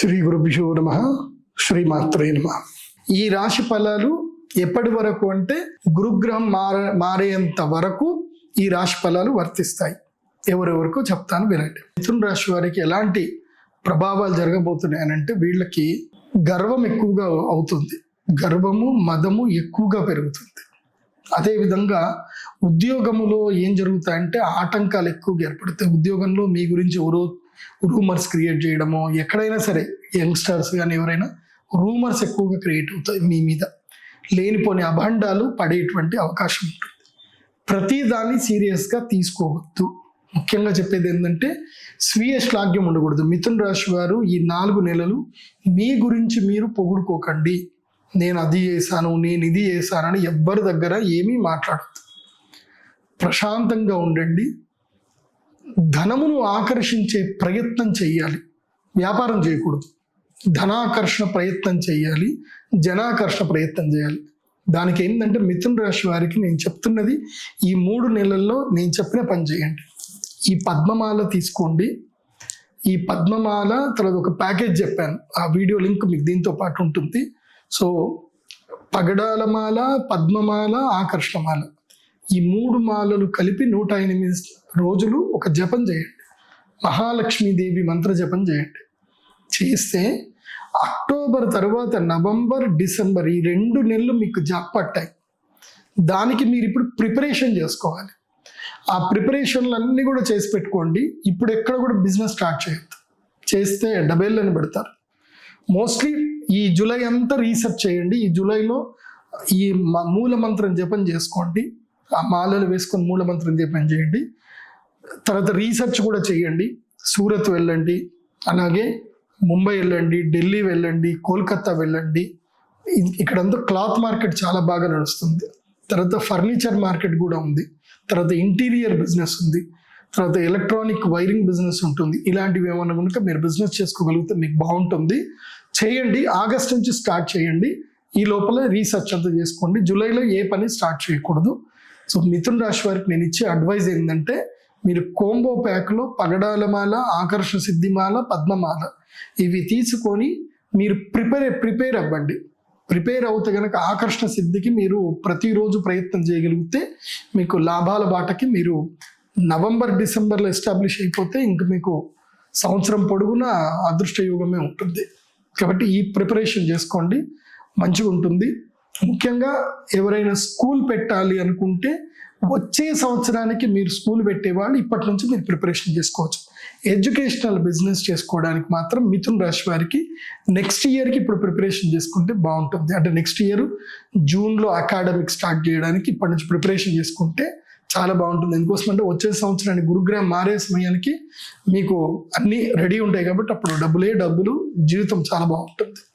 శ్రీ గురుభ్యో నమ శ్రీమాత్రే నమ. ఈ రాశి ఫలాలు ఎప్పటి వరకు అంటే గురుగ్రహం మార మారేంత వరకు ఈ రాశి ఫలాలు వర్తిస్తాయి. ఎవరెవరికో చెప్తాను వినండి. మిథున రాశి వారికి ఎలాంటి ప్రభావాలు జరగబోతున్నాయి అని అంటే వీళ్ళకి గర్వం ఎక్కువగా అవుతుంది. గర్వము మదము ఎక్కువగా పెరుగుతుంది. అదేవిధంగా ఉద్యోగములో ఏం జరుగుతాయంటే ఆటంకాలు ఎక్కువగా ఏర్పడతాయి. ఉద్యోగంలో మీ గురించి ఎవరో రూమర్స్ క్రియేట్ చేయడమో ఎక్కడైనా సరే యంగ్స్టర్స్ కానీ ఎవరైనా రూమర్స్ ఎక్కువగా క్రియేట్ అవుతాయి మీ మీద. లేనిపోని అభండాలు పడేటువంటి అవకాశం ఉంటుంది. ప్రతిదాన్ని సీరియస్గా తీసుకోవద్దు. ముఖ్యంగా చెప్పేది ఏంటంటే స్వీయ శ్లాఘ్యం ఉండకూడదు. మిథున్ రాశి వారు ఈ నాలుగు నెలలు మీ గురించి మీరు పొగుడుకోకండి. నేను అది చేశాను నేను ఇది చేశానని ఎవ్వరి దగ్గర ఏమీ మాట్లాడద్దు. ప్రశాంతంగా ఉండండి. ధనమును ఆకర్షించే ప్రయత్నం చేయాలి వ్యాపారం చేయకూడదు. ధనాకర్షణ ప్రయత్నం చేయాలి జనాకర్షణ ప్రయత్నం చేయాలి. దానికి ఏంటంటే మిథున రాశి వారికి నేను చెప్తున్నది ఈ మూడు నెలల్లో నేను చెప్పిన పని చేయండి. ఈ పద్మమాల తీసుకోండి. ఈ పద్మమాల తర్వాత ఒక ప్యాకేజ్ చెప్పాను. ఆ వీడియో లింక్ మీకు దీంతో పాటు ఉంటుంది. సో పగడాలమాల పద్మమాల ఆకర్షణమాల ఈ మూడు మాలలు కలిపి నూట ఎనిమిది రోజులు ఒక జపం చేయండి. మహాలక్ష్మీదేవి మంత్ర జపం చేయండి. చేస్తే అక్టోబర్ తర్వాత నవంబర్ డిసెంబర్ ఈ రెండు నెలలు మీకు జాబ్ పట్టాయి. దానికి మీరు ఇప్పుడు ప్రిపరేషన్ చేసుకోవాలి. ఆ ప్రిపరేషన్లు అన్నీ కూడా చేసి పెట్టుకోండి. ఇప్పుడు ఎక్కడ కూడా బిజినెస్ స్టార్ట్ చేయొద్దు. చేస్తే డబేళ్ళని పెడతారు. మోస్ట్లీ ఈ జూలై అంతా రీసెర్చ్ చేయండి. ఈ జూలైలో ఈ మూల మంత్రం జపం చేసుకోండి. మాలలు వేసుకొని మూల మంత్రం జపం చేయండి. తర్వాత రీసెర్చ్ కూడా చేయండి. సూరత్ వెళ్ళండి. అలాగే ముంబై వెళ్ళండి ఢిల్లీ వెళ్ళండి కోల్కత్తా వెళ్ళండి. ఇక్కడంతా క్లాత్ మార్కెట్ చాలా బాగా నడుస్తుంది. తర్వాత ఫర్నిచర్ మార్కెట్ కూడా ఉంది. తర్వాత ఇంటీరియర్ బిజినెస్ ఉంది. తర్వాత ఎలక్ట్రానిక్ వైరింగ్ బిజినెస్ ఉంటుంది. ఇలాంటివి ఏమన్నా కనుక మీరు బిజినెస్ చేసుకోగలిగితే మీకు బాగుంటుంది. చేయండి. ఆగస్ట్ నుంచి స్టార్ట్ చేయండి. ఈ లోపల రీసెర్చ్ అంతా చేసుకోండి. జూలైలో ఏ పని స్టార్ట్ చేయకూడదు. సో మిథున్ రాశి వారికి నేను ఇచ్చే అడ్వైజ్ ఏంటంటే మీరు కోంబో ప్యాక్లో పగడాలమాల ఆకర్షణ సిద్ధిమాల పద్మమాల ఇవి తీసుకొని మీరు ప్రిపేర్ ప్రిపేర్ అవ్వండి. ప్రిపేర్ అవుతే కనుక ఆకర్షణ సిద్ధికి మీరు ప్రతిరోజు ప్రయత్నం చేయగలిగితే మీకు లాభాల బాటకి మీరు నవంబర్ డిసెంబర్లో ఎస్టాబ్లిష్ అయిపోతే ఇంక మీకు సంవత్సరం పొడుగునా అదృష్ట యోగమే ఉంటుంది. కాబట్టి ఈ ప్రిపరేషన్ చేసుకోండి. మంచిగా ఉంటుంది ముఖ్యంగా ఎవరైనా స్కూల్ పెట్టాలి అనుకుంటే వచ్చే సంవత్సరానికి మీరు స్కూల్ పెట్టేవాళ్ళు ఇప్పటి నుంచి మీరు ప్రిపరేషన్ చేసుకోవచ్చు. ఎడ్యుకేషనల్ బిజినెస్ చేసుకోవడానికి మాత్రం మిథున్ రాశి వారికి నెక్స్ట్ ఇయర్కి ఇప్పుడు ప్రిపరేషన్ చేసుకుంటే బాగుంటుంది. అంటే నెక్స్ట్ ఇయర్ జూన్లో అకాడమిక్ స్టార్ట్ చేయడానికి ఇప్పటి నుంచి ప్రిపరేషన్ చేసుకుంటే చాలా బాగుంటుంది. ఎందుకోసం అంటే వచ్చే సంవత్సరానికి గురుగ్రహం మారే సమయానికి మీకు అన్నీ రెడీ ఉంటాయి కాబట్టి అప్పుడు డబ్బులే డబ్బులు జీవితం చాలా బాగుంటుంది.